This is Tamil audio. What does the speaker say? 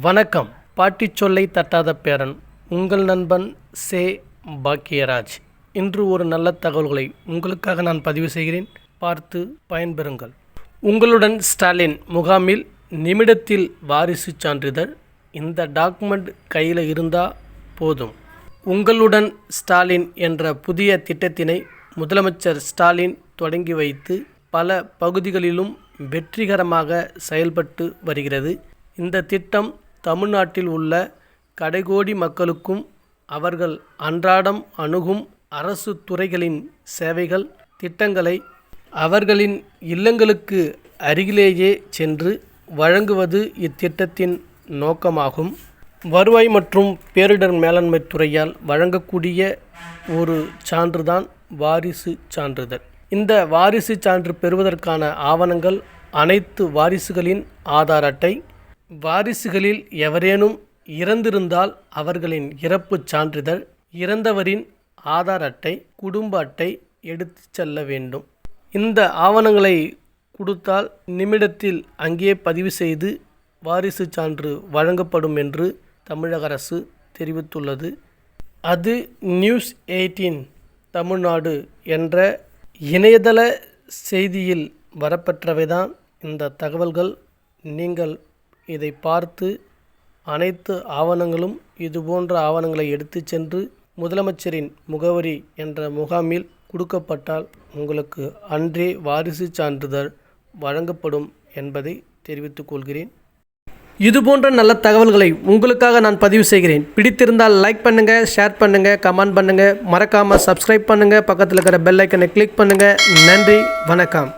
வணக்கம். பாட்டி சொல்லை தட்டாத பேரன் உங்கள் நண்பன் சே. பாக்கியராஜ். இன்று ஒரு நல்ல தகவல்களை உங்களுக்காக நான் பதிவு செய்கிறேன். பார்த்து பயன்பெறுங்கள். உங்களுடன் ஸ்டாலின் முகாமில் நிமிடத்தில் வாரிசு சான்றிதழ் இந்த டாக்குமெண்ட் கையில் இருந்தால் போதும். உங்களுடன் ஸ்டாலின் என்ற புதிய திட்டத்தினை முதலமைச்சர் ஸ்டாலின் தொடங்கி வைத்து பல பகுதிகளிலும் வெற்றிகரமாக செயல்பட்டு வருகிறது. இந்த திட்டம் தமிழ்நாட்டில் உள்ள கடைகோடி மக்களுக்கும் அவர்கள் அன்றாடம் அணுகும் அரசு துறைகளின் சேவைகள் திட்டங்களை அவர்களின் இல்லங்களுக்கு அருகிலேயே சென்று வழங்குவது இத்திட்டத்தின் நோக்கமாகும். வருவாய் மற்றும் பேரிடர் மேலாண்மை துறையால் வழங்கக்கூடிய ஒரு சான்றுதான் வாரிசு சான்றிதழ். இந்த வாரிசு சான்று பெறுவதற்கான ஆவணங்கள் அனைத்து வாரிசுகளின் ஆதார் அட்டை வாரிசுகளில் எவரேனும் இறந்திருந்தால் அவர்களின் இறப்புச் சான்றிதழ் இறந்தவரின் ஆதார் அட்டை குடும்ப அட்டை எடுத்துச் செல்ல வேண்டும். இந்த ஆவணங்களை கொடுத்தால் நிமிடத்தில் அங்கே பதிவு செய்து வாரிசு சான்று வழங்கப்படும் என்று தமிழக அரசு தெரிவித்துள்ளது. அது நியூஸ் எயிட்டீன் தமிழ்நாடு என்ற இணையதள செய்தியில் வரப்பெற்றவைதான். இந்த தகவல்கள். நீங்கள் இதை பார்த்து அனைத்து ஆவணங்களும் இதுபோன்ற ஆவணங்களை எடுத்துச் சென்று முதலமைச்சரின் முகவரி என்ற முகாமில் கொடுக்கப்பட்டால் உங்களுக்கு அன்றே வாரிசு சான்றிதழ் வழங்கப்படும் என்பதை தெரிவித்துக் கொள்கிறேன். இதுபோன்ற நல்ல தகவல்களை உங்களுக்காக நான் பதிவு செய்கிறேன். பிடித்திருந்தால் லைக் பண்ணுங்கள் ஷேர் பண்ணுங்கள் கமெண்ட் பண்ணுங்கள் மறக்காமல் சப்ஸ்கிரைப் பண்ணுங்கள் பக்கத்தில் இருக்கிற பெல் ஐக்கனை கிளிக் பண்ணுங்கள் நன்றி வணக்கம்.